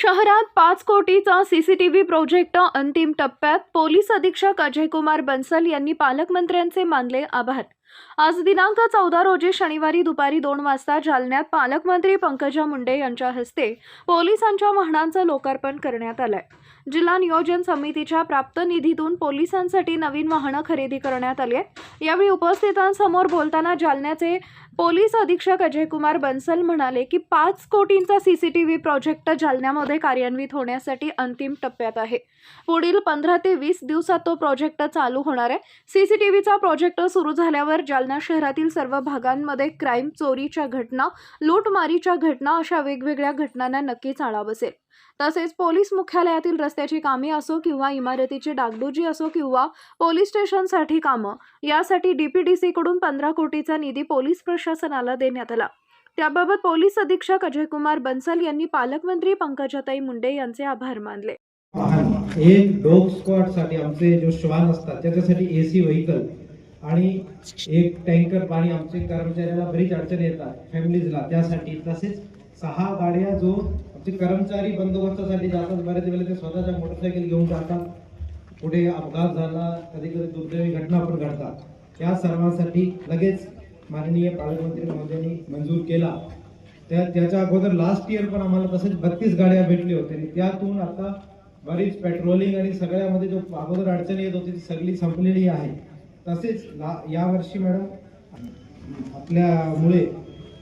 शहरात पाच कोटीचा सीसीटीव्ही प्रोजेक्ट अंतिम टप्प्यात पोलीस अधीक्षक अजयकुमार बन्सल यांनी पालकमंत्र्यांचे मानले आभार. आज दिनांक चौदा रोजी शनिवारी दुपारी दोन वाजता जालन्यात पालकमंत्री पंकजा मुंडे यांच्या हस्ते पोलिसांच्या वाहनांचं लोकार्पण करण्यात आलंय. जिल्हा नियोजन समितीच्या प्राप्त निधीतून पोलिसांसाठी नवीन वाहनं खरेदी करण्यात आली आहे यावेळी उपस्थितांसमोर बोलताना जालन्याचे पोलीस अधीक्षक अजयकुमार बन्सल म्हणाले की पाच कोटींचा सीसीटीव्ही प्रोजेक्ट जालन्यामध्ये कार्यान्वित होण्यासाठी अंतिम टप्प्यात आहे. पुढील पंधरा ते वीस दिवसात तो प्रोजेक्ट चालू होणार आहे. सीसीटीव्हीचा प्रोजेक्ट सुरू झाल्यावर जालना शहरातील सर्व भागांमध्ये क्राईम चोरीच्या घटना लूटमारीच्या घटना अशा वेगवेगळ्या घटनांना नक्कीच आळा बसेल. तसेच पोलीस मुख्यालयातील रस्त्याची कामे असो किंवा इमारतीची डागडुजी असो किंवा पोलीस स्टेशनसाठी कामं यासाठी डीपीडीसीकडून पंधरा कोटीचा निधी पोलीस प्रशासनाला देण्यात आला. त्याबाबत पोलीस अधीक्षक अजय कुमार बन्सल यांनी पालकमंत्री पंकजाताई मुंडे यांचे आभार मानले. वाहन एक डॉग स्क्वॉडसाठी आमचे जो श्वान असतात त्याच्यासाठी एसी व्हेकल आणि एक टँकर पाणी आमचे कर्मचाऱ्याला बरीच अडचणी येतात फॅमिलीजला. त्यासाठी तसेच सहा गाड्या जो आमचे कर्मचारी बंदोबस्तासाठी जातात बऱ्याच वेळेला ते स्वतःच्या मोटरसायकल घेऊन जातात. कुठे अपघात झाला कधी कधी दुर्दैवी घटना पण घडतात. त्या सर्वांसाठी लगेच माननीय पालकमंत्री महोदयांनी मंजूर केला. त्या त्याच्या अगोदर लास्ट इयर पण आम्हाला तसेच बत्तीस गाड्या भेटली होती. आणि त्यातून आता बरीच पेट्रोलिंग आणि सगळ्यामध्ये जो अगोदर अडचणी येत होती ती सगळी संपलेली आहे. तसेच ला- यावर्षी मॅडम आपल्यामुळे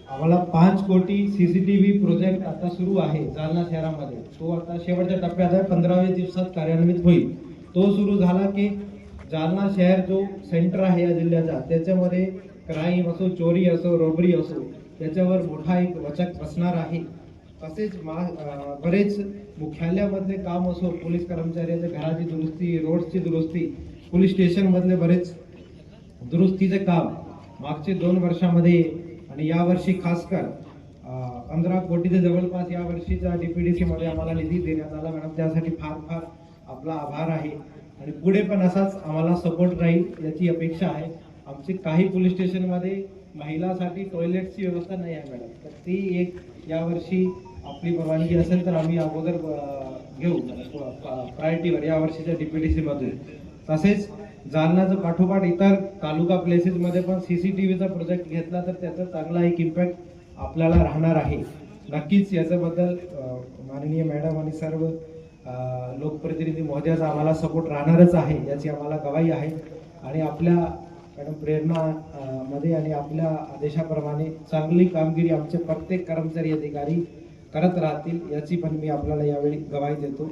आम्हाला पाच कोटी सीसीटीव्ही प्रोजेक्ट आता सुरू आहे जालना शहरामध्ये. तो आता शेवटच्या टप्प्यात आहे पंधराव्या दिवसात कार्यान्वित होईल. तो सुरू झाला की जालना शहर जो सेंटर आहे या जिल्ह्याचा त्याच्यामध्ये क्राईम असो चोरी असो रोबरी असो त्याच्यावर मोठा एक वचक बसणार आहे. तसेच मा बरेच मुख्यालयामधले काम असो पोलीस कर्मचाऱ्याच्या घराची दुरुस्ती रोडची दुरुस्ती पोलीस स्टेशनमधले बरेच दुरुस्तीचे काम मागचे दोन वर्षामध्ये आणि यावर्षी खासकर पंधरा कोटीच्या जवळपास या वर्षीच्या डीपी डी सीमध्ये आम्हाला निधी देण्यात आला. मॅडम त्यासाठी फार फार आपला आभार आहे. आणि पुढे पण असाच आम्हाला सपोर्ट राहील याची अपेक्षा आहे. आमचे काही पोलीस स्टेशनमध्ये महिलासाठी टॉयलेटची व्यवस्था नाही आहे मॅडम. तर ती एक यावर्षी आपली परवानगी असेल तर आम्ही अगोदर घेऊ. प्रायोरिटीवर डी पी डी सीमध्ये तसेच जालन्याचं पाठोपाठ इतर तालुका प्लेसेसमध्ये पण सी सी टी व्हीचा प्रोजेक्ट घेतला तर त्याचा चांगला एक इम्पॅक्ट आपल्याला राहणार आहे. नक्कीच याच्याबद्दल माननीय मॅडम आणि सर्व लोकप्रतिनिधी महोदयाचा आम्हाला सपोर्ट राहणारच आहे याची आम्हाला गवाही आहे. आणि आपल्या मॅडम प्रेरणा मध्ये आणि आपल्या आदेशाप्रमाणे चांगली कामगिरी आमचे प्रत्येक कर्मचारी अधिकारी करत राहतील याची पण मी आपल्याला यावेळी गवाही देतो.